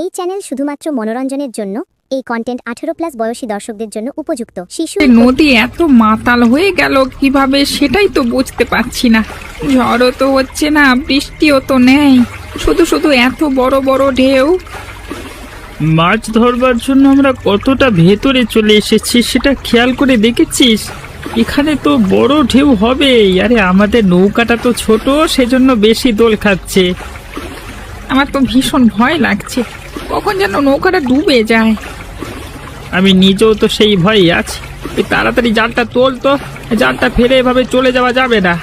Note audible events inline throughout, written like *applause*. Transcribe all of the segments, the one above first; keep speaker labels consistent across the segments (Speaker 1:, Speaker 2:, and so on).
Speaker 1: এই চ্যানেল শুধুমাত্র মনোরঞ্জনের জন্য এই কন্টেন্ট আঠারো প্লাস বয়সী দর্শকদের জন্য উপযুক্ত। শিশু
Speaker 2: নদী এত মাতাল হয়ে গেল কীভাবে সেটাই তো বুঝতে পারছি না। ঝড়ও তো হচ্ছে না বৃষ্টিও তো নেই। শুধু শুধু এত বড় বড় ঢেউ।
Speaker 3: মাছ ধরবার জন্য আমরা কতটা ভেতরে চলে এসেছি সেটা খেয়াল করে দেখেছিস? এখানে তো বড় ঢেউ হবে আরে আমাদের নৌকাটা তো ছোট সেজন্য বেশি দোল খাচ্ছে।
Speaker 2: আমার তো ভীষণ ভয় লাগছে। কখন যেন নৌকাটা ডুবে যায়।
Speaker 3: আমি নিজেও তো সেই ভয়ই আছি। এই তাড়াতাড়ি জালটা তোল তো জালটা ফেলে এভাবে চলে যাওয়া যাবে না।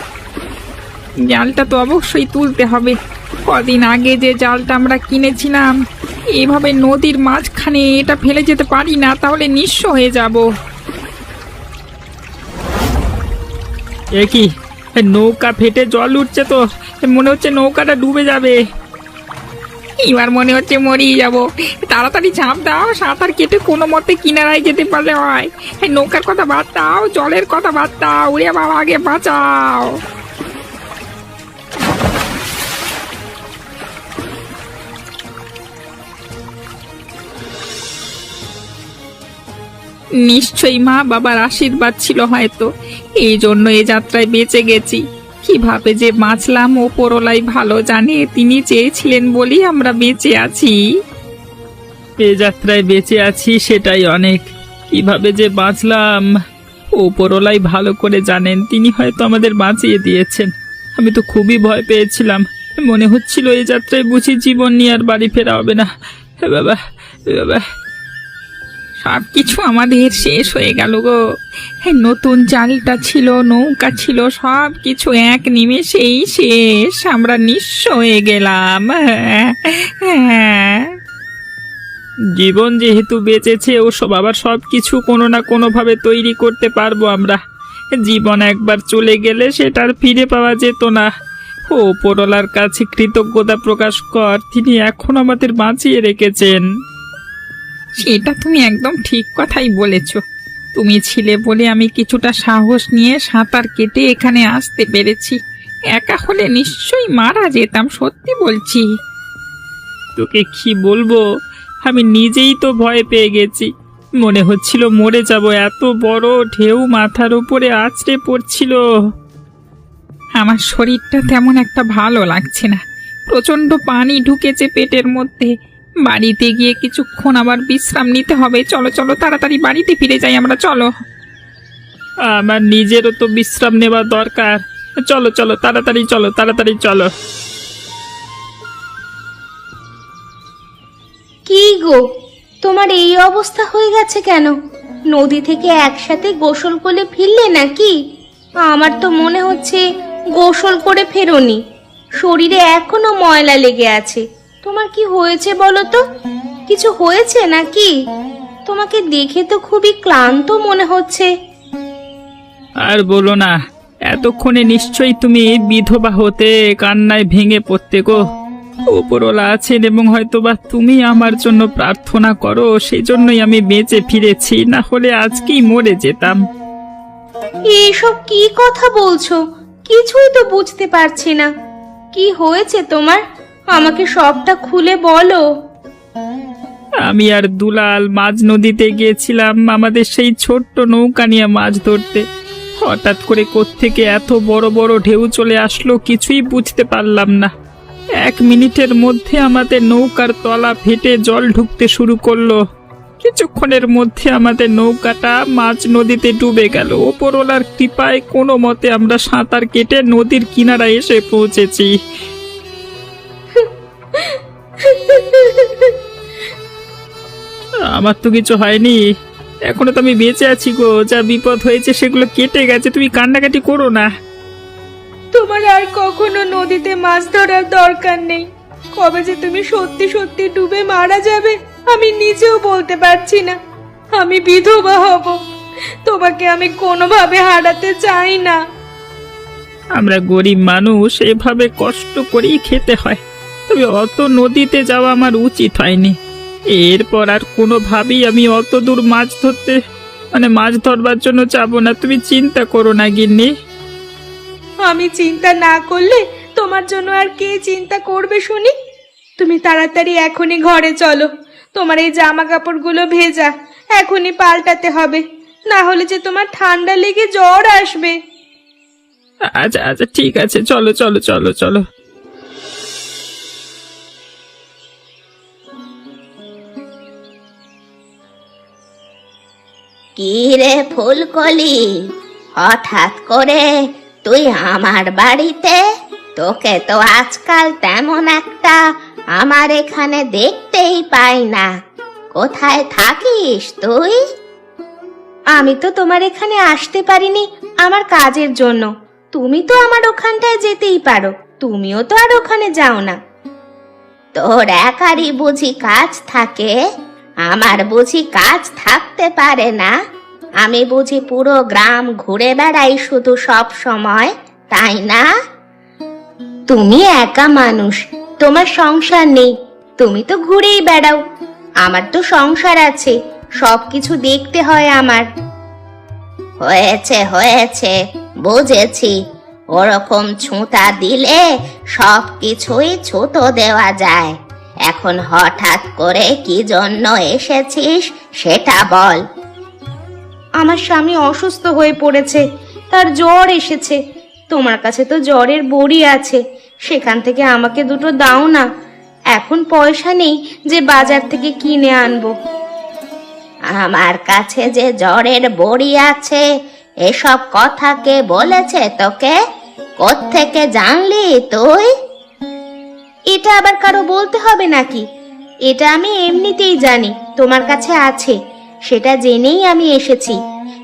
Speaker 2: জালটা তো অবশ্যই তুলতে হবে। কদিন আগে যে জালটা আমরা কিনেছিলাম এভাবে নদীর মাঝখানে এটা ফেলে যেতে পারি না তাহলে নিঃস্ব হয়ে যাব।
Speaker 3: এ কি? নৌকা ফেটে জল উঠছে তো মনে হচ্ছে নৌকাটা ডুবে যাবে।
Speaker 2: এবার মনে হচ্ছে মরিয়ে যাব। তাড়াতাড়ি ঝাঁপ দাও, সাঁতার কেটে কোনো মতে কিনারায় যেতে পারলে হয়। এই নৌকার কথা বাদ দাও, জলের কথা বাদ দাও, ওরে বাবা, আগে বাঁচাও। নিশ্চয়ই মা বাবার আশীর্বাদ ছিল হয়তো। এই জন্য এ যাত্রায় বেঁচে গেছি। কীভাবে যে বাঁচলাম ওপরলাই ভালো জানে, তিনি চেয়েছিলেন বলেই আমরা বেঁচে আছি।
Speaker 3: এ যাত্রায় বেঁচে আছি সেটাই অনেক। কীভাবে যে বাঁচলাম ওপরলাই ভালো করে জানেন, তিনি হয়তো আমাদের বাঁচিয়ে দিয়েছেন। আমি তো খুবই ভয় পেয়েছিলাম। মনে হচ্ছিল এই যাত্রায় বুঝি জীবন নিয়ে আর বাড়ি ফেরা হবে না। বাবা বাবা।
Speaker 2: সব কিছু আমাদের শেষ হয়ে গেল গো। হ্যাঁ নতুন জালটা ছিল, নৌকা ছিল সব কিছু এক নিমেষেই শেষ। আমরা নিঃস্ব হয়ে গেলাম। হ্যাঁ
Speaker 3: জীবন যেহেতু বেঁচেছে, ওসব আবার সব কিছু কোনো না কোনোভাবে তৈরি করতে পারব আমরা। জীবন একবার চলে গেলে সেটার ফিরে পাওয়া যেত না। ও ওপরওয়ালার কাছে কৃতজ্ঞতা প্রকাশ কর, তিনি এখন আমাদের বাঁচিয়ে রেখেছেন।
Speaker 2: সেটা তুমি একদম ঠিক কথাই বলেছ। তুমি ছিলে বলে আমি কিছুটা সাহস নিয়ে সাঁতার কেটে এখানে আসতে পেরেছি। একা হলে নিশ্চয়ই মারা যেতাম সত্যি বলছি।
Speaker 3: তোকে কি বলব? আমি নিজেই তো ভয় পেয়ে গেছি। মনে হচ্ছিল মরে যাব এত বড় ঢেউ মাথার উপরে আছড়ে পড়ছিল।
Speaker 2: আমার শরীরটা তেমন একটা ভালো লাগছে না। প্রচণ্ড পানি ঢুকেছে পেটের মধ্যে। বাড়িতে গিয়ে কিছুক্ষণ আবার বিশ্রাম নিতে হবে। চলো চলো তাড়াতাড়ি বাড়িতে ফিরে যাই আমরা চলো।
Speaker 3: আমার নিজেরও তো বিশ্রাম নেওয়া দরকার। চলো চলো তাড়াতাড়ি চলো তাড়াতাড়ি চলো।
Speaker 4: কি গো তোমার এই অবস্থা হয়ে গেছে কেন? নদী থেকে একসাথে গোসল করে ফিরলে নাকি? আমার তো মনে হচ্ছে গোসল করে ফেরোনি। শরীরে এখনও ময়লা লেগে আছে। তোমার কি হয়েছে বলো তো? কিছু হয়েছে নাকি? তোমাকে দেখে তো খুবই ক্লান্ত মনে হচ্ছে।
Speaker 3: আর বলো না এতক্ষণে নিশ্চয়ই তুমি বিধবা হতে কান্নায় ভেঙে পড়তে গো। ওপরওয়ালা আছেন এবং হয়তো হয়তোবা তুমি আমার জন্য প্রার্থনা করো সেই জন্যই আমি বেঁচে ফিরেছি না হলে আজকেই মরে যেতাম।
Speaker 4: এসব কি কথা বলছো? কিছুই তো বুঝতে পারছি না। কি হয়েছে তোমার? আমাকে সবটা খুলে বলো।
Speaker 3: আমি আর দুলাল মাঝ নদীতে গিয়েছিলাম আমাদের সেই ছোট্ট নৌকা নিয়ে মাছ ধরতে। হঠাৎ করে কোত্থেকে এত বড় বড় ঢেউ চলে আসলো, কিছুই বুঝতে পারলাম না। এক মিনিটের মধ্যে আমাদের নৌকার তলা ফেটে জল ঢুকতে শুরু করল। কিছুক্ষণের মধ্যে আমাদের নৌকাটা মাঝ নদীতে ডুবে গেল। ওপরওয়ালার কৃপায় কোনো মতে আমরা সাঁতার কেটে নদীর কিনারায় এসে পৌঁছেছি। আমার তো কিছু হয়নি। এখনও তো আমি বেঁচে আছি গো যা বিপদ হয়েছে সেগুলো কেটে গেছে তুমি কান্নাকাটি করো না।
Speaker 4: তোমার আর কখনো নদীতে মাছ ধরার দরকার নেই। কবে যে তুমি সত্যি সত্যি ডুবে মারা যাবে আমি নিজেও বলতে পারছি না। আমি বিধবা হব। তোমাকে আমি কোনোভাবে হারাতে চাই না।
Speaker 3: আমরা গরিব মানুষ এভাবে কষ্ট করেই খেতে হয়। অত নদীতে যাওয়া আমার উচিত হয়নি। এরপর আর কোনোভাবেই আমি অত দূর মাছ ধরতে মানে মাছ ধরবার জন্য যাব না। তুমি চিন্তা করো না গিন্নি।
Speaker 4: আমি চিন্তা না করলে তোমার জন্য আর কে চিন্তা করবে শুনি? তুমি তাড়াতাড়ি এখনই ঘরে চলো। তোমার এই জামা কাপড়গুলো ভেজা এখনই পাল্টাতে হবে। না হলে যে তোমার ঠান্ডা লেগে জ্বর আসবে।
Speaker 3: আচ্ছা আচ্ছা ঠিক আছে। চলো চলো চলো চলো।
Speaker 5: কি রে ফুলকলি? হঠাৎ করে তুই আমার বাড়িতে? তোকে তো আজকাল তেমন একটা আমার এখানে দেখতেই পাই না। কোথায় থাকিস তুই?
Speaker 4: আমি তো তোমার এখানে আসতে পারিনি আমার কাজের জন্য। তুমি তো আমার ওখানটায় যেতেই পারো তুমিও তো আর ওখানে যাও না।
Speaker 5: তোর একারই বুঝি কাজ থাকে? আমার বুঝি কাজ থাকতে পারে না? আমি বুঝি পুরো গ্রাম ঘুরে বেড়াই শুধু সব সময়, তাই না?
Speaker 4: তুমি একা মানুষ, তোমার সংসার নেই, তুমি তো ঘুরেই বেড়াও। আমার তো সংসার আছে, সবকিছু দেখতে হয় আমার।
Speaker 5: হয়েছে হয়েছে, বুঝেছি। ওরকম ছুঁতা দিলে সব কিছুই ছুতো দেওয়া যায়। এখন হঠাৎ করে কি জন্য এসেছিস সেটা বল।
Speaker 4: আমার স্বামী অসুস্থ হয়ে পড়েছে তার জ্বর এসেছে। তোমার কাছে তো জ্বরের বড়ি আছে সেখান থেকে আমাকে দুটো দাও না। এখন পয়সা নেই যে বাজার থেকে কিনে আনব।
Speaker 5: আমার কাছে যে জ্বরের বড়ি আছে এসব কথা কে বলেছে তোকে? কোত্থেকে জানলি তুই?
Speaker 4: এটা আবার কারও বলতে হবে নাকি? এটা আমি এমনিতেই জানি তোমার কাছে আছে। সেটা জেনেই আমি এসেছি।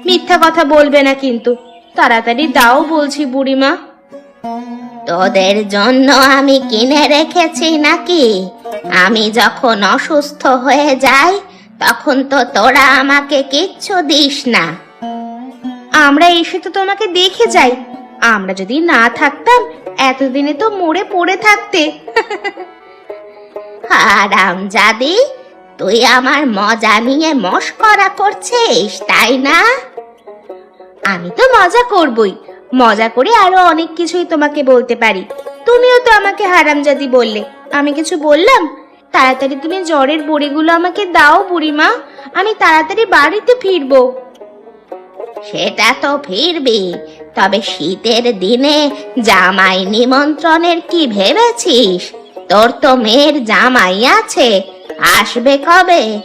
Speaker 4: মিথ্যা কথা বলবে না কিন্তু। তাড়াতাড়ি দাও বলছি বুড়িমা।
Speaker 5: তোদের জন্য আমি কিনে রেখেছি নাকি? আমি যখন অসুস্থ হয়ে যাই তখন তো তোরা আমাকে কিচ্ছু দিস না।
Speaker 4: আমরা এসে তো তোমাকে দেখে যাই। আমরা যদি না থাকতাম এতদিনে তো মরে পড়ে থাকতে।
Speaker 5: হারাম তুই আমার মজা নিয়ে মস্করা করছিস, তাই না?
Speaker 4: আমি তো মজা করবই। মজা করে আরও অনেক কিছুই তোমাকে বলতে পারি। তুমিও তো আমাকে হারামজাদি বললে। আমি কিছু বললাম? তাড়াতাড়ি তুমি জ্বরের বড়িগুলো আমাকে দাও বুড়িমা। আমি তাড়াতাড়ি বাড়িতে ফিরবো।
Speaker 5: সেটা তো ফিরবি তবে শীতের দিনে জামাই নিমন্ত্রণের কি ভেবেছিস? তোর তো মেয়ের জামাই আছে আসবে কবে?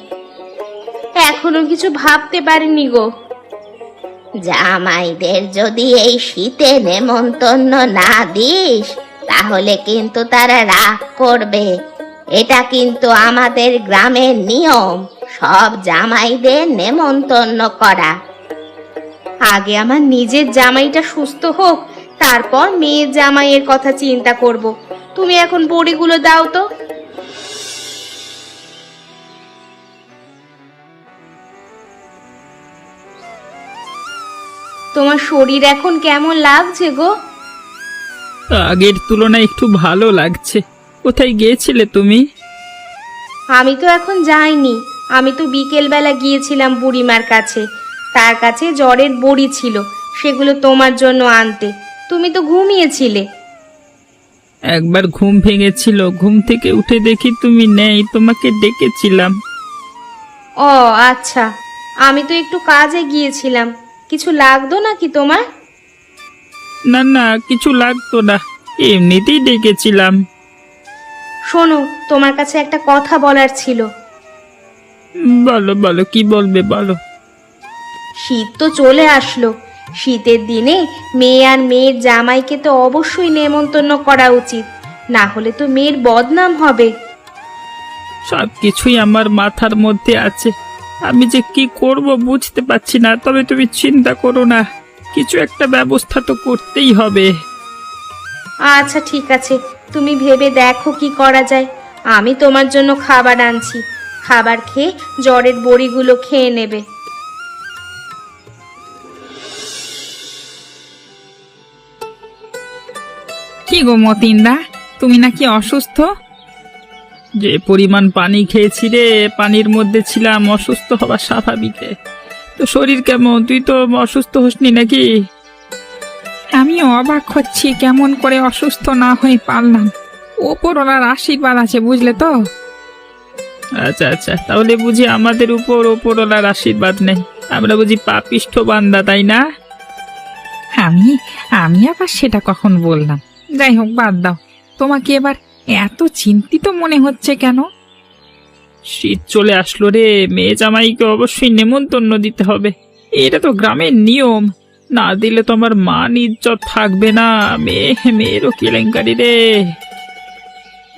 Speaker 4: এখনও কিছু ভাবতে পারিনি গো।
Speaker 5: জামাইদের যদি এই শীতে নেমন্তন্ন না দিস তাহলে কিন্তু তারা রাগ করবে। এটা কিন্তু আমাদের গ্রামের নিয়ম সব জামাইদের নেমন্তন্ন করা।
Speaker 4: আগে আমার নিজের জামাইটা সুস্থ হোক তারপর মেয়ের জামাইয়ের কথা চিন্তা করব। তুমি এখন বড়িগুলো দাও তো। তোমার শরীর এখন কেমন লাগছে গো?
Speaker 3: আগের তুলনায় একটু ভালো লাগছে। কোথায় গিয়েছিলে তুমি?
Speaker 4: আমি তো এখন যাইনি। আমি তো বিকেলবেলা গিয়েছিলাম বুড়িমার কাছে। তার কাছে জ্বরের বড়ি ছিল সেগুলো তোমার জন্য আনতে। তুমি তো ঘুমিয়েছিলে।
Speaker 3: একবার ঘুম ভেঙেছিল ঘুম থেকে উঠে দেখি তুমি নেই তোমাকে ডেকেছিলাম।
Speaker 4: ও আচ্ছা। আমি তো একটু কাজে গিয়েছিলাম। কিছু লাগতো নাকি তোমার?
Speaker 3: না না কিছু লাগতো না। এমনিতেই ডেকেছিলাম।
Speaker 4: শোনো তোমার কাছে একটা কথা বলার ছিল।
Speaker 3: বলো বলো কি বলবে বলো।
Speaker 4: শীত তো চলে আসলো। শীতের দিনে মেয়ে আর মেয়ের জামাইকে তো অবশ্যই নেমন্তন্ন করা উচিত। না হলে তো মেয়ের বদনাম হবে।
Speaker 3: সব কিছুই আমার মাথার মধ্যে আছে। আমি যে কি করব বুঝতে পারছি না তবে তুমি চিন্তা করো না। কিছু একটা ব্যবস্থা তো করতেই হবে।
Speaker 4: আচ্ছা ঠিক আছে। তুমি ভেবে দেখো কি করা যায়। আমি তোমার জন্য খাবার আনছি। খাবার খেয়ে জ্বরের বড়িগুলো খেয়ে নেবে।
Speaker 2: কি গো মতিনদা? তুমি নাকি অসুস্থ?
Speaker 3: যে পরিমাণ পানি খেয়েছি রে পানির মধ্যে ছিলাম অসুস্থ হওয়া স্বাভাবিক তো শরীর কেমন? তুই তো অসুস্থ হসনি নাকি?
Speaker 2: আমিও অবাক হচ্ছি কেমন করে অসুস্থ না হয়ে পারলাম। ওপরওয়ালার আশীর্বাদ আছে বুঝলে তো?
Speaker 3: আচ্ছা আচ্ছা তাহলে বুঝি আমাদের উপর ওপরওয়ালার আশীর্বাদ নেই। আমরা বুঝি পাপিষ্ঠ বান্দা তাই না?
Speaker 2: আমি আমি আবার সেটা কখন বললাম? যাই হোক বাদ দাও। তোমাকে এবার এত চিন্তিত মনে হচ্ছে কেন?
Speaker 3: শীত চলে আসলো রে মেয়ে জামাইকে অবশ্যই নেমন্তন্ন দিতে হবে। এটা তো গ্রামের নিয়ম। না দিলে তো আমার মান ইজ্জত থাকবে না। মেয়ে মেয়েরও কেলেঙ্কারি রে।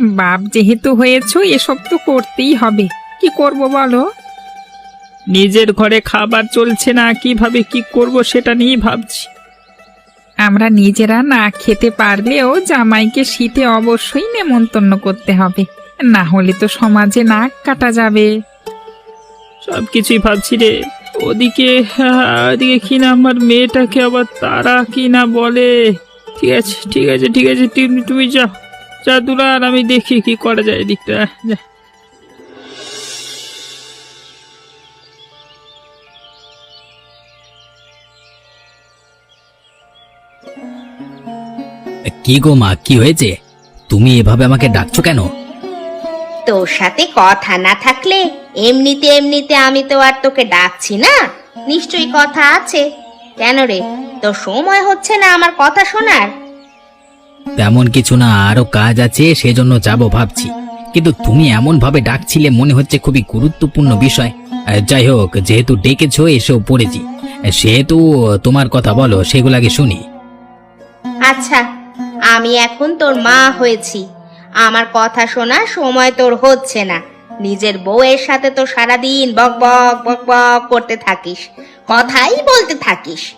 Speaker 2: বাপ যেহেতু হয়েছো এসব তো করতেই হবে। কি করব বলো?
Speaker 3: নিজের ঘরে খাবার চলছে না কীভাবে কি করব সেটা নিয়েই ভাবছি।
Speaker 2: আমরা নিজেরা না খেতে পারলেও জামাইকে শীতে অবশ্যই নেমন্তন্ন করতে হবে। না হলে তো সমাজে নাক কাটা যাবে।
Speaker 3: সব কিছুই ভাবছি রে। ওদিকে আহ, ওদিকে কি না আমার মেয়েটাকে আবার তারা কি না বলে। ঠিক আছে ঠিক আছে ঠিক আছে তুমি তুমি যাও। যা দুলার আমি দেখি কি করা যায় এদিকটা। যা।
Speaker 6: কি গো মা কি হয়েছে? তুমি এভাবে আমাকে ডাকছো কেন?
Speaker 4: তোর সাথে কথা না থাকলে এমনিতে এমনিতে আমি তো আর তোকে ডাকছি না। নিশ্চয়ই কথা আছে। কেন রে তোর সময় হচ্ছে না আমার কথা শোনার?
Speaker 6: তেমন কিছু না আরও কাজ আছে সেজন্য যাব ভাবছি। কিন্তু তুমি এমন ভাবে ডাকছিলে মনে হচ্ছে খুবই গুরুত্বপূর্ণ বিষয়। আহ, যাই হোক যেহেতু ডেকেছো এসেও পড়েছি। সেহেতু তোমার কথা বলো সেগুলো আগে শুনি।
Speaker 4: আচ্ছা আমি এখন তোর মা হয়েছি। আমার কথা শোনার সময় তোর হচ্ছে না। নিজের বউয়ের সাথে তো সারাদিন বক বক বক বক করতে থাকিস কথাই বলতে থাকিস।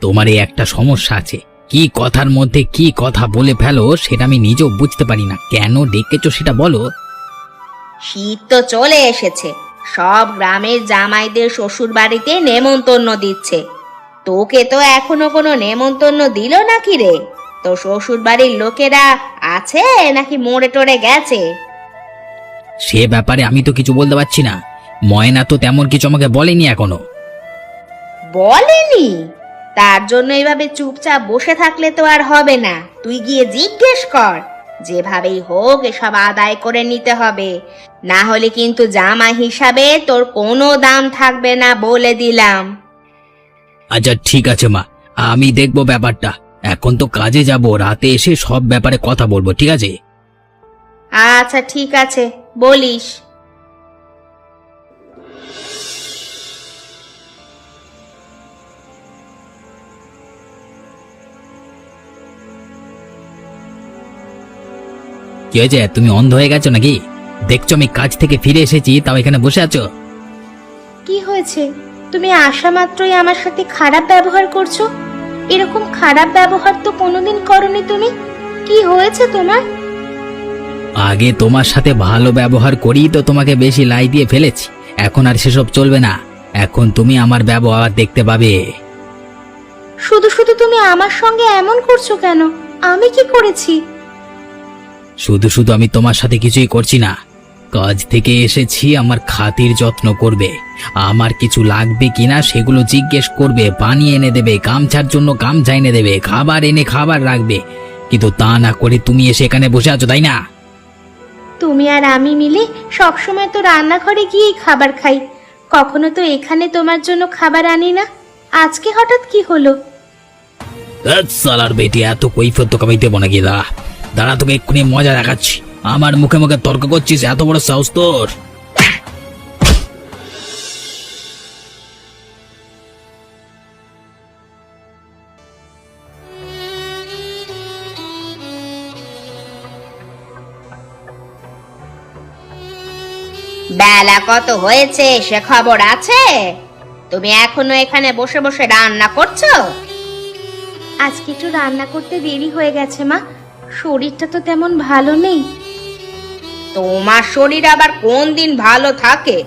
Speaker 6: তোমার এই একটা সমস্যা আছে। কি কথার মধ্যে কি কথা বলে ফেলো সেটা আমি নিজেও বুঝতে পারি না। কেন ডেকেছো সেটা বলো।
Speaker 4: শীত তো চলে এসেছে। সব গ্রামের জামাইদের শ্বশুর বাড়িতে নেমন্তন্ন দিচ্ছে। তোকে তো এখনও কোনো নেমন্তন্ন দিল নাকি রে? তো শ্বশুর বাড়ির লোকেরা আছে নাকি মোড়ে টোড়ে গেছে?
Speaker 6: সে ব্যাপারে আমি তো কিছু বলতে পারছি না। ময়না তো তেমন কিছু আমাকে বলেনি এখনও।
Speaker 4: বলেনি? তার জন্য এইভাবে চুপচাপ বসে থাকলে তো আর হবে না। তুই গিয়ে জিজ্ঞেস কর যেভাবেই হোক এসব আদায় করে নিতে হবে। না হলে কিন্তু জামা হিসাবে তোর কোনো দাম থাকবে না বলে দিলাম।
Speaker 6: আচ্ছা ঠিক আছে মা। আমি দেখব ব্যাপারটা। এখন তো কাজে যাব রাতে এসে সব ব্যাপারে কথা বলব ঠিক আছে?
Speaker 4: আচ্ছা ঠিক আছে বলিস।
Speaker 6: কি হয়েছে? তুমি অন্ধ হয়ে গেছো নাকি? দেখছ আমি কাজ থেকে ফিরে এসেছি তাও এখানে বসে আছো?
Speaker 7: কি হয়েছে? তুমি আসা মাত্রই আমার সাথে খারাপ ব্যবহার করছ? এরকম খারাপ ব্যবহার তো কোনোদিন করনি তুমি? কি হয়েছে তোমার?
Speaker 6: আগে তোমার সাথে ভালো ব্যবহার করি তো তোমাকে বেশি লাই দিয়ে ফেলেছি। এখন আর সেসব চলবে না। এখন তুমি আমার ব্যবহার দেখতে পাবে।
Speaker 7: শুধু শুধু তুমি আমার সঙ্গে এমন করছ কেন? আমি কি করেছি?
Speaker 6: শুধু শুধু আমি তোমার সাথে কিছুই করছি না। কাজ থেকে এসেছি আমার খাতির যত্ন করবে। আমার কিছু লাগবে কিনা সেগুলো জিজ্ঞেস করবে পানি এনে দেবে গামছার জন্য গামছা এনে দেবে খাবার এনে খাবার রাখবে। কিন্তু তা না করে তুমি এসে এখানে বসে আছো তাই না?
Speaker 7: তুমি আর আমি মিলে সবসময় তো রান্নাঘরে গিয়েই খাবার খাই। কখনো তো এখানে তোমার জন্য খাবার আনি না। আজকে হঠাৎ কি হলো?
Speaker 6: সালার বেটি এত কৈফত তো কামাই দেবো নাকি? দাঁড়া দাঁড়া তোকে এক্ষুনি মজা দেখাচ্ছি। আমার মুখে মুখে তর্ক করছিস এত বড় সাহস তোর।
Speaker 4: বেলা কত হয়েছে সে খবর আছে? তুমি এখনও এখানে বসে বসে রান্না করছ?
Speaker 7: আজকে একটু রান্না করতে দেরি হয়ে গেছে মা। শরীরটা তো তেমন ভালো নেই।
Speaker 4: তোমার শরীর আবার কোন দিন ভালো থাকে?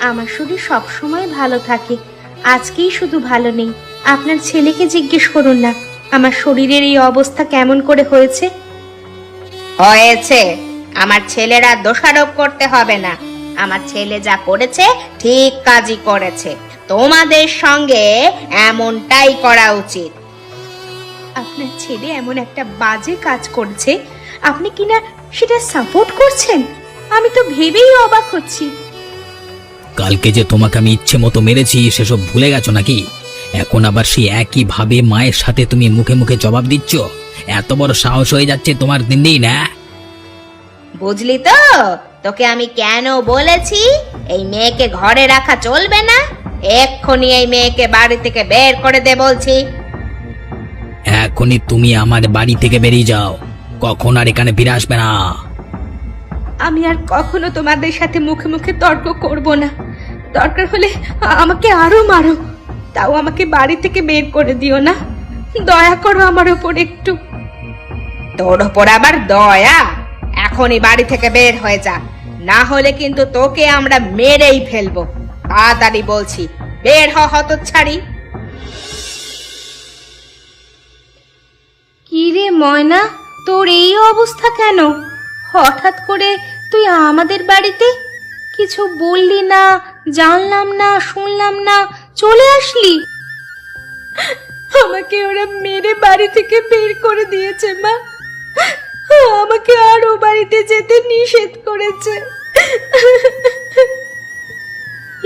Speaker 7: আমার শরীর সবসময় ভালো থাকে। আজকেই শুধু ভালো নেই। আপনার ছেলেকে জিজ্ঞেস করুন না আমার শরীরের এই অবস্থা কেমন করে হয়েছে?
Speaker 4: হয়েছে। আমার ছেলেরা দোষারোপ করতে হবে না। আমার ছেলে যা করেছে ঠিক কাজই করেছে। তোমাদের সঙ্গে এমনটাই করা উচিত।
Speaker 7: আপনার ছেলে এমন একটা বাজে কাজ করছে।
Speaker 4: আপনি কিনা সেটা সাপোর্ট করছেন? আমি তো ভেবেই অবাক হচ্ছি।
Speaker 6: কালকে যে তোমাকে আমি ইচ্ছে মতো মেরেছি সেসব ভুলে গেছো নাকি? এখন আবার সেই একই ভাবে মায়ের সাথে তুমি মুখে মুখে জবাব দিচ্ছ? এত বড় সাহস হয়ে যাচ্ছে তোমার দিন দিন হ্যাঁ?
Speaker 5: বুঝলি তো? তোকে আমি কেন বলেছি? এই মেয়েকে ঘরে রাখা চলবে না? এক্ষুনি এই মেয়েকে বাড়ি থেকে বের করে দে বলছি।
Speaker 6: এখনই তুমি আমার বাড়ি থেকে বেরিয়ে যাও। কখন আর এখানে ফিরে আসবে না?
Speaker 4: আমি আর কখনো তোমাদের সাথে মুখে মুখে তর্ক করব না। দরকার হলে আমাকে আরও মারো। তাও আমাকে বাড়ি থেকে বের করে দিও না। দয়া করো আমার ওপর একটু।
Speaker 5: তোর ওপর আবার দয়া? এখনই বাড়ি থেকে বের হয়ে যা। না হলে কিন্তু তোকে আমরা মেরেই ফেলব। তাড়াতাড়ি বলছি বের হ হতচ্ছাড়ি।
Speaker 4: কি রে ময়না? তোর এই অবস্থা কেন? হঠাৎ করে তুই আমাদের বাড়িতে? কিছু বললি না জানলাম না শুনলাম না চলে আসলি? আমাকে ওরা মেরে বাড়ি থেকে বের করে দিয়েছে মা। আমাকে আর ও বাড়িতে যেতে নিষেধ করেছে।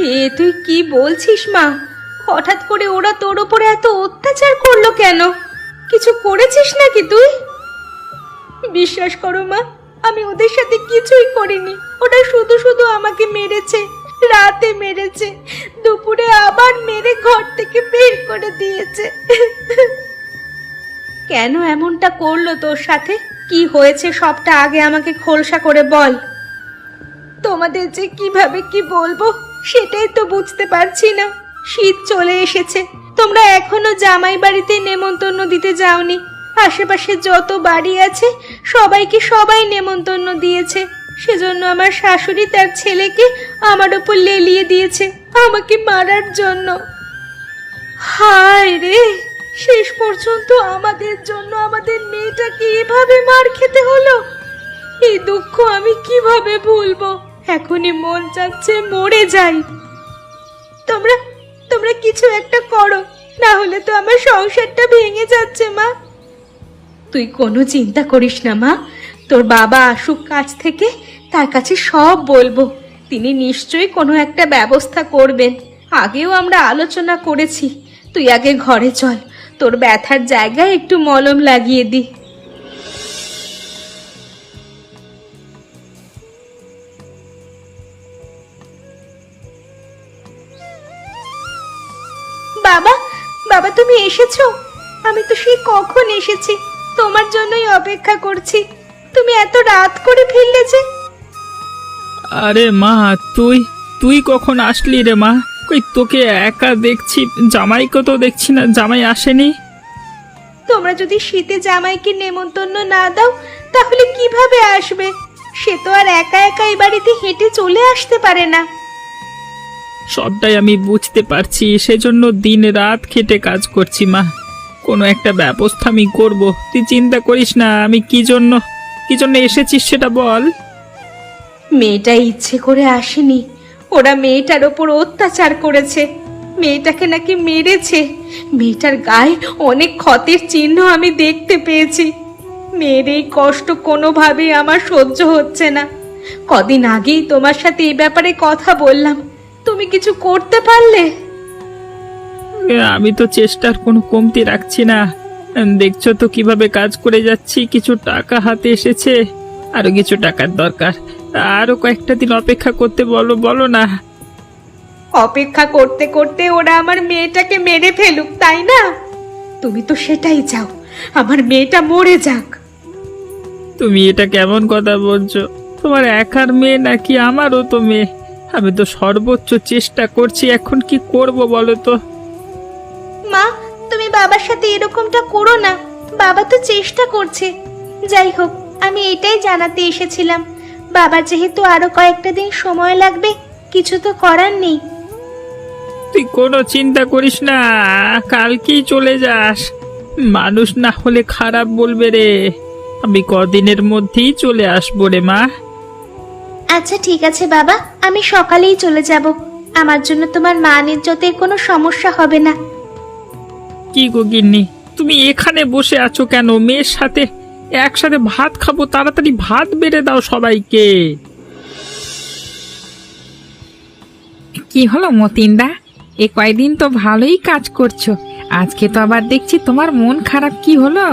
Speaker 4: এ তুই কি বলছিস মা? হঠাৎ করে ওরা তোর উপরে এত অত্যাচার করল কেন? কিছু করেছিস নাকি তুই? বিশ্বাস করো মা, আমি ওদের সাথে কিছুই করিনি। ওটা শুধু শুধু আমাকে মেরেছে, রাতে মেরেছে, দুপুরে আবার মেরে ঘর থেকে বের করে দিয়েছে। কেন এমনটা করল তোর সাথে? কি হয়েছে সবটা আগে আমাকে খোলসা করে বল। তোমাদের যে কীভাবে কি বলব, সেটাই তো বুঝতে পারছি না। শীত চলে এসেছে, তোমরা এখনও জামাই বাড়িতে নেমন্তন্ন দিতে যাওনি। আশেপাশে যত বাড়ি আছে, সবাইকে সবাই নেমন্তন্ন দিয়েছে। সেজন্য আমার শাশুড়ি তার ছেলেকে আমার ওপর লেলিয়ে দিয়েছে, আমাকে মারার জন্য। হায় রে! শেষ পর্যন্ত আমাদের জন্য আমাদের মেয়েটাকে এভাবে মার খেতে হলো? এই দুঃখ আমি কীভাবে ভুলবো? এখনই মন চাচ্ছে মরে যাই। তোমরা তোমরা কিছু একটা করো, না হলে তো আমার সংসারটা ভেঙে যাচ্ছে, মা। তুই কোনো চিন্তা করিস না, মা। তোর বাবা আসুক কাছ থেকে, তার কাছে সব বলব। তিনি নিশ্চয়ই কোনো একটা ব্যবস্থা করবেন। আগেও আমরা আলোচনা করেছি। তুই আগে ঘরে চল। তোর ব্যথার জায়গায় একটু মলম লাগিয়ে দি। বাবা বাবা, তুমি এসেছ? আমি তো সেই কখন এসেছি। তোমার জন্যই অপেক্ষা করছি। তুমি এত রাত করে ফিরলে যে।
Speaker 3: আরে মা তুই তুই কখন আসলি রে মা? কই তোকে একা দেখছি জামাইকে তো দেখছি না জামাই আসেনি?
Speaker 4: তোমরা যদি শীতে জামাইকে নেমন্তন্ন না দাও তাহলে কীভাবে আসবে? সে তো আর একা একা এই বাড়িতে হেঁটে চলে আসতে পারে না।
Speaker 3: সবটাই আমি বুঝতে পারছি সেজন্য দিন রাত খেটে কাজ করছি মা। কোনো একটা ব্যবস্থা আমি করব। তুই চিন্তা করিস না, আমি কি জন্য কি জন্য এসেছিস সেটা বল।
Speaker 4: মেয়েটা ইচ্ছে করে আসেনি। ওরা মেয়েটার ওপর অত্যাচার করেছে। মেয়েটাকে নাকি মেরেছে। মেয়েটার গায়ে অনেক ক্ষতের চিহ্ন আমি দেখতে পেয়েছি। মেয়ের এই কষ্ট কোনোভাবেই আমার সহ্য হচ্ছে না। কদিন আগেই তোমার সাথে এই ব্যাপারে কথা বললাম। তুমি কিছু করতে পারলে?
Speaker 3: আমি তো চেষ্টার কোনো কমতি রাখছি না। দেখছ তো কীভাবে কাজ করে যাচ্ছি? কিছু টাকা হাতে এসেছে। আরও কিছু টাকার দরকার। আরও কয়েকটা দিন অপেক্ষা করতে বলো বলো না।
Speaker 4: অপেক্ষা করতে করতে ওরা আমার মেয়েটাকে মেরে ফেলুক তাই না? তুমি তো সেটাই চাও। আমার মেয়েটা মরে যাক।
Speaker 3: তুমি এটা কেমন কথা বলছো? তোমার একার মেয়ে নাকি আমারও তো মেয়ে। আমি তো সর্বোচ্চ চেষ্টা করছি এখন কি করব বলো তো?
Speaker 4: মা তুমি বাবার সাথে এরকমটা করো না। বাবা তো চেষ্টা করছে। যাই হোক আমি এটাই জানাতে এসেছিলাম। বাবার যেহেতু আরও কয়েকটা দিন সময় লাগবে কিছু তো করার নেই।
Speaker 3: তুই কোনো চিন্তা করিস না কালকেই চলে যাস। মানুষ না হলে খারাপ বলবে রে। আমি কদিনের মধ্যেই চলে আসব রে মা।
Speaker 4: আচ্ছা ঠিক আছে বাবা আমি সকালেই চলে যাব। আমার জন্য তোমার মান ইজ্জতের কোনো সমস্যা হবে না।
Speaker 3: কি গো গিন্নি? তুমি এখানে বসে আছো কেন? মেয়ের সাথে একসাথে ভাত খাব তাড়াতাড়ি ভাত বেড়ে দাও সবাইকে।
Speaker 2: কি হলো মতিনদা? এ কয়দিন তো ভালোই কাজ করছ। আজকে তো আবার দেখছি তোমার মন খারাপ কি হলো?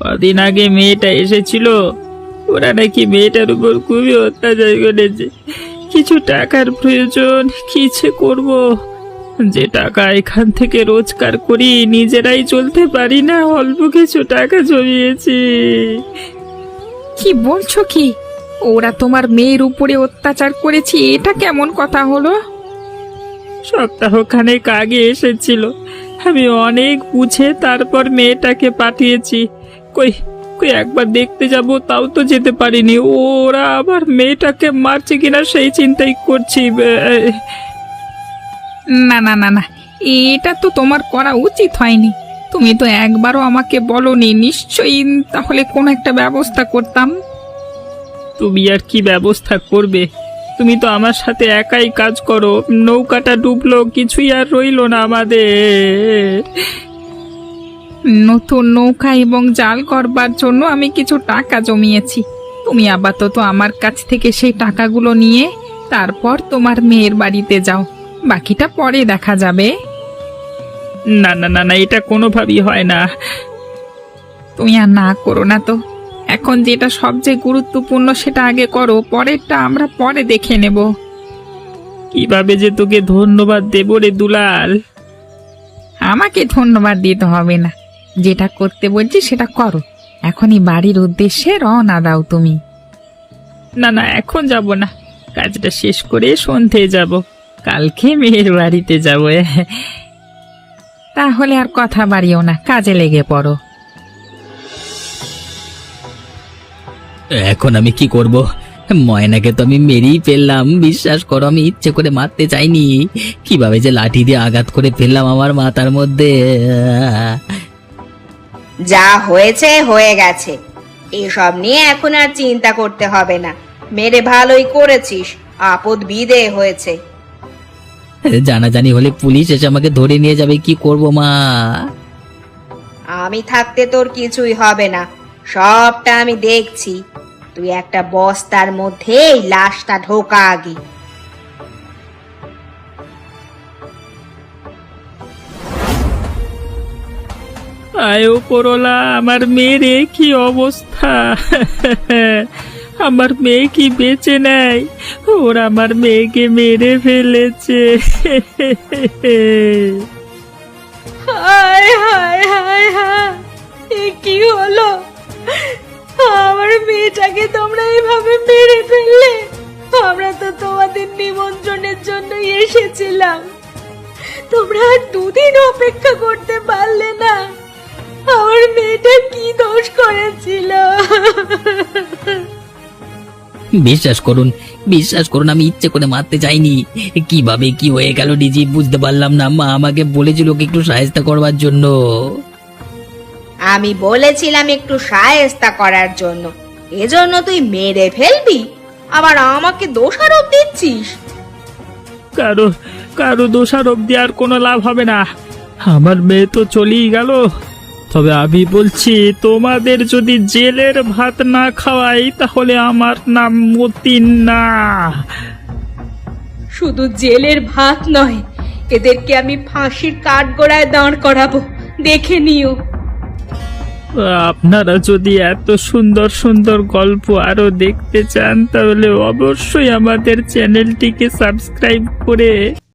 Speaker 3: কদিন আগে মেয়েটা এসেছিল ওরা নাকি মেয়েটার উপর খুবই অত্যাচার করেছে। কিছু টাকার প্রয়োজন কিছে করব? যে টাকা এখান থেকে রোজগার করি নিজেরাই চলতে পারি না অল্প কিছু টাকা জমিয়েছি।
Speaker 2: কি বলছো কি? ওরা তোমার মেয়ের উপরে অত্যাচার করেছে এটা কেমন কথা হলো?
Speaker 3: সপ্তাহখানেক আগে এসেছিল। আমি অনেক বুঝে তারপর মেয়েটাকে পাঠিয়েছি। কই কই একবার দেখতে যাব তাও তো যেতে পারিনি। ওরা আবার মেয়েটাকে মারছে কিনা সেই চিন্তাই করছি
Speaker 2: না না না না এটা তো তোমার করা উচিত হয়নি। তুমি তো একবারও আমাকে বলনি নিশ্চয়ই তাহলে কোনো একটা ব্যবস্থা করতাম।
Speaker 3: তুমি আর কি ব্যবস্থা করবে? তুমি তো আমার সাথে একাই কাজ করো নৌকাটা ডুবলো কিছুই আর রইল না আমাদের।
Speaker 2: নতুন নৌকা এবং জাল করবার জন্য আমি কিছু টাকা জমিয়েছি। তুমি আপাতত আমার কাছ থেকে সেই টাকাগুলো নিয়ে তারপর তোমার মেয়ের বাড়িতে যাও। বাকিটা পরে দেখা যাবে।
Speaker 3: না না না না এটা কোনোভাবেই হয় না।
Speaker 2: তুমি আর না করো না তো। এখন যেটা সবচেয়ে গুরুত্বপূর্ণ সেটা আগে করো পরেরটা আমরা পরে দেখে নেব।
Speaker 3: কীভাবে যে তোকে ধন্যবাদ দেবো রে দুলাল?
Speaker 2: আমাকে ধন্যবাদ দিতে হবে না। যেটা করতে বলছি সেটা করো। এখনই বাড়ির উদ্দেশ্যে রওনা দাও তুমি।
Speaker 3: না না এখন যাব না। কাজটা শেষ করে সন্ধে যাব। কালকে মেয়ের বাড়িতে যাব
Speaker 2: তাহলে আর কথা বাড়িও না কাজে লেগে পড়ো।
Speaker 6: এখন আমি কি করব? ময়নাকে তো আমি মেরেই ফেললাম বিশ্বাস করো আমি ইচ্ছে করে মারতে চাইনি। কীভাবে যে লাঠি দিয়ে আঘাত করে ফেললাম আমার মাথার মধ্যে।
Speaker 4: যা হয়েছে হয়ে গেছে। এসব নিয়ে এখন আর চিন্তা করতে হবে না। মেরে ভালোই করেছিস আপদ বিদে হয়েছে। *laughs*
Speaker 6: জানাজানি হলে পুলিশ এসে আমাকে ধরে নিয়ে যাবে কি করব মা?
Speaker 4: আমি থাকতে তোর কিছুই হবে না সবটা আমি দেখছি। তুই একটা বস্তার মধ্যে এই লাশটা ঢোকা আগে।
Speaker 3: আয়ো করোলা আমার মেয়ের কি অবস্থা? *laughs* আমার মেয়ে কি বেঁচে নেয়? ওরা আমার মেয়েকে মেরে ফেলেছে।
Speaker 4: হায় হায় হায় হায়, এ কি হলো? আমার মেয়েটাকে তোমরা এভাবে মেরে ফেললে? আমরা তো তোমাদের নিমন্ত্রণের জন্য এসেছিলাম। তোমরা আর দুদিন অপেক্ষা করতে পারলে না। আমার মেয়েটা কি দোষ করেছিল?
Speaker 6: বিশ্বাস করুন বিশ্বাস করুন আমি ইচ্ছে করে মারতে চাইনি কীভাবে কি হয়ে গেল ডিজি বুঝতে পারলাম না। মা আমাকে বলেছিল ওকে একটু সাহায্য করবার জন্য।
Speaker 4: আমি বলেছিলাম একটু সায়স্তা করার জন্য। এজন্য তুই মেরে ফেলবি। আবার আমাকে দোষারোপ দিচ্ছিস।
Speaker 3: কারও কারও দোষারোপ দেওয়ার কোনো লাভ হবে না। আমার মেয়ে তো চলেই গেল। তবে আমি বলছি তোমাদের যদি জেলের ভাত না খাওয়াই তাহলে আমার নাম মতিন না
Speaker 4: শুধু জেলের ভাত নয় এদেরকে আমি ফাঁসির কাঠগড়ায় দাঁড় করাবো। দেখে নিও।
Speaker 3: আপনারা যদি এত সুন্দর সুন্দর গল্প আরও দেখতে চান তাহলে অবশ্যই আমাদের চ্যানেলটিকে সাবস্ক্রাইব করে